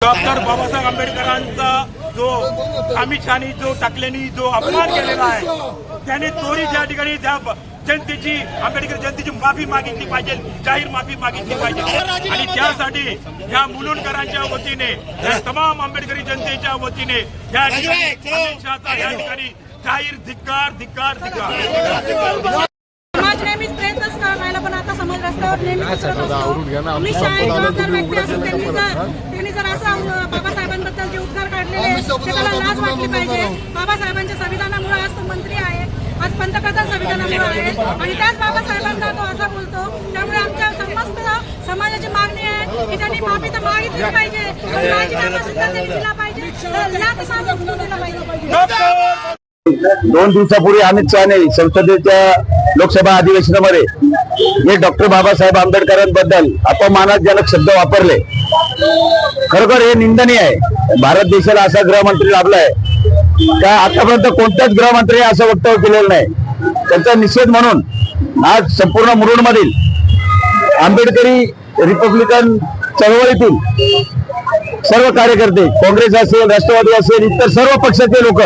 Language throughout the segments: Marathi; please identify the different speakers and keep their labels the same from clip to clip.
Speaker 1: डॉक्टर बाबासाहेब आंबेडकरांचा जो अमित शहानी जो टाकल्याने जो अपमान केलेला आहे त्याने त्वरित या ठिकाणी त्या जनतेची आंबेडकर जनतेची माफी मागितली पाहिजे जाहीर माफी मागितली पाहिजे. आणि त्यासाठी या मुलुंडकरांच्या वतीने या तमाम आंबेडकरी जनतेच्या वतीने या ठिकाणी जाहीर धिक्कार धिक्कार धिक्कार.
Speaker 2: समाज नेहमीच प्रयत्नच समाज रस्त्यावर जबाबदार व्यक्ती असून त्यांनी जर त्यांनी जर असं बाबासाहेबांबद्दल जे उद्गार काढलेले त्याला लाज वाटली पाहिजे. बाबासाहेबांच्या संविधानामुळे आज तो मंत्री आहे आज पंतप्रधान संविधानामुळे आहे. आणि त्याच बाबासाहेबांना तो असा बोलतो त्यामुळे आमच्या समस्त समाजाची मागणी आहे की त्यांनी माफी तर मागितलीच पाहिजे. पण राजीनामा सुद्धा त्यांनी दिला पाहिजे. तर लाख साथ उचलून दिला पाहिजे.
Speaker 3: दोन दिवसापूर्वी अमित शहाने संसदेच्या लोकसभा अधिवेशनामध्ये हे डॉक्टर बाबासाहेब आंबेडकरांबद्दल अपमानजनक शब्द वापरले. खरोखर हे निंदनीय आहे. भारत देशाला असा गृहमंत्री लाभलाय. का आतापर्यंत कोणत्याच गृहमंत्र्यांनी असं वक्तव्य केलेलं नाही. त्याचा निषेध म्हणून आज संपूर्ण मुरुड मधील आंबेडकरी रिपब्लिकन चळवळीतील सर्व कार्यकर्ते काँग्रेस असेल राष्ट्रवादी असेल इतर सर्व पक्षाचे लोक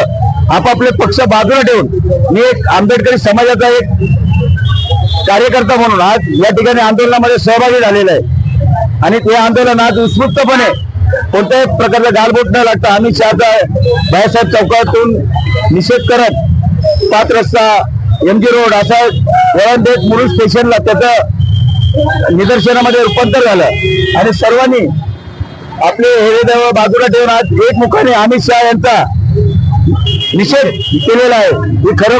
Speaker 3: आपापले पक्ष बाजूला ठेवून मी एक आंबेडकरी समाजाचा एक कार्यकर्ता म्हणून आज या ठिकाणी आंदोलनामध्ये सहभागी झालेला आहे. आणि ते आंदोलन आज उत्स्फूर्तपणे कोणत्याही प्रकारचा गालबोट न लागता अमित शहाचा बाळासाहेब चौकातून निषेध करत पाच रस्ता एम जी रोड असा वळण देत मुरुड स्टेशनला त्याचं निदर्शनामध्ये रूपांतर झालं. आणि सर्वांनी आपले हेरेदेव बाजूला ठेवून आज एकमुखाने अमित शहा यांचा निषेध केलेला आहे. हे खरं.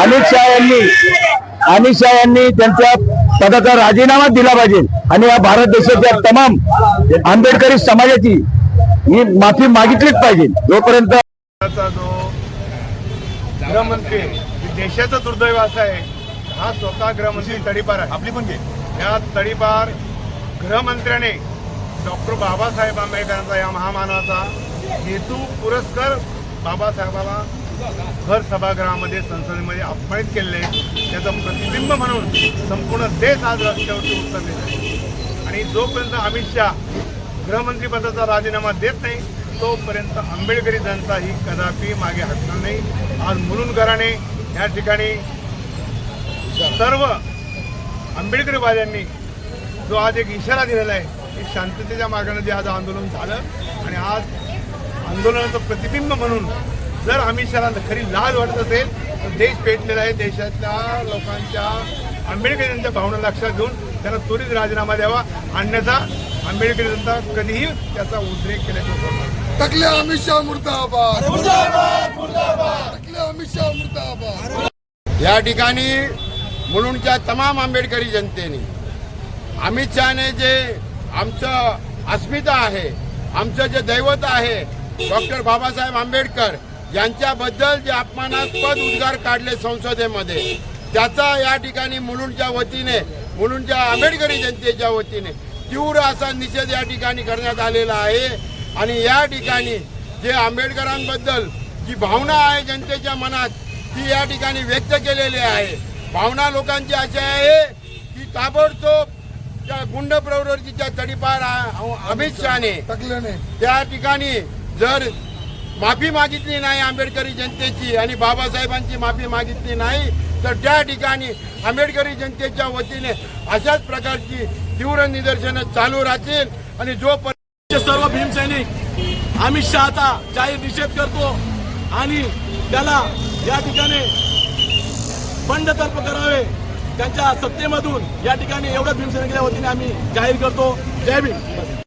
Speaker 3: अमित शहा यांनी अमित शहा यांनी त्यांच्या पदाचा राजीनामा दिला पाहिजे. आणि या भारत देशाच्या तमाम आंबेडकरी समाजाची ही माफी मागितलीच पाहिजे. जोपर्यंत
Speaker 4: देशाचा जो गृहमंत्री देशाचं दुर्दैव असं आहे हा स्वतः गृहमंत्री तडीपार आहे. आपली पण घे. या तडीपार गृहमंत्र्याने डॉक्टर बाबासाहेब आंबेडकरांचा या महामानवाचा हेतू पुरस्कार बाबासाहेबाला घर सभागृहामध्ये संसदेमध्ये अपमानित केलेले आहे. त्याचं प्रतिबिंब म्हणून संपूर्ण देश आज रस्त्यावरती उतरलेला आहे आणि जोपर्यंत अमित शहा गृहमंत्रीपदाचा राजीनामा देत नाही तोपर्यंत आंबेडकरी जनता ही कदापि मागे हटणार नाही आज मुलुंड घराने या ठिकाणी सर्व आंबेडकरीवाद्यांनी जो आज एक इशारा दिलेला आहे की शांततेच्या मार्गाने जे आज आंदोलन झालं आणि आज आंदोलनाचं प्रतिबिंब म्हणून जर अमित शहाना खरी लाज वाटत असेल तर देश पेटलेला आहे देशातल्या लोकांच्या आंबेडकरांच्या भावना लक्षात घेऊन त्यांना त्वरित राजीनामा द्यावा. अन्यथा आंबेडकरी जनता कधीही त्याचा उद्रेक केल्याचं
Speaker 5: टकले अमित शहा मुर्दाबाद. टकले अमित शहा मुर्दाबाद.
Speaker 6: या ठिकाणी मुलुंडच्या तमाम आंबेडकरी जनतेने अमित शहाने जे आमचं अस्मिता आहे आमचं जे दैवत आहे डॉक्टर बाबासाहेब आंबेडकर यांच्याबद्दल जे अपमानास्पद उद्गार काढले संसदेमध्ये त्याचा या ठिकाणी मुलुंडच्या वतीने मुलुंडच्या आंबेडकरी जनतेच्या वतीने तीव्र असा निषेध या ठिकाणी करण्यात आलेला आहे. आणि या ठिकाणी जे आंबेडकरांबद्दल जी भावना आहे जनतेच्या मनात ती या ठिकाणी व्यक्त केलेली आहे. भावना लोकांची अशी आहे की ताबडतोब त्या गुंड प्रवृत्तीच्या तडीपार अमित शहाने त्या ठिकाणी जर माफी मागितली नाही आंबेडकरी जनतेची आणि बाबासाहेबांची माफी मागितली नाही तर त्या ठिकाणी आंबेडकरी जनतेच्या वतीने अशाच प्रकारची तीव्र निदर्शनं चालू राहतील आणि जोपर्यंत
Speaker 7: सर्व भीमसैनिक अमित शहाचा जाहीर निषेध करतो आणि त्याला या ठिकाणी बंडतर्फ करावे त्यांच्या सत्तेमधून या ठिकाणी एवढ्या भीमसैनिकाच्या वतीने आम्ही जाहीर करतो. जय भीम.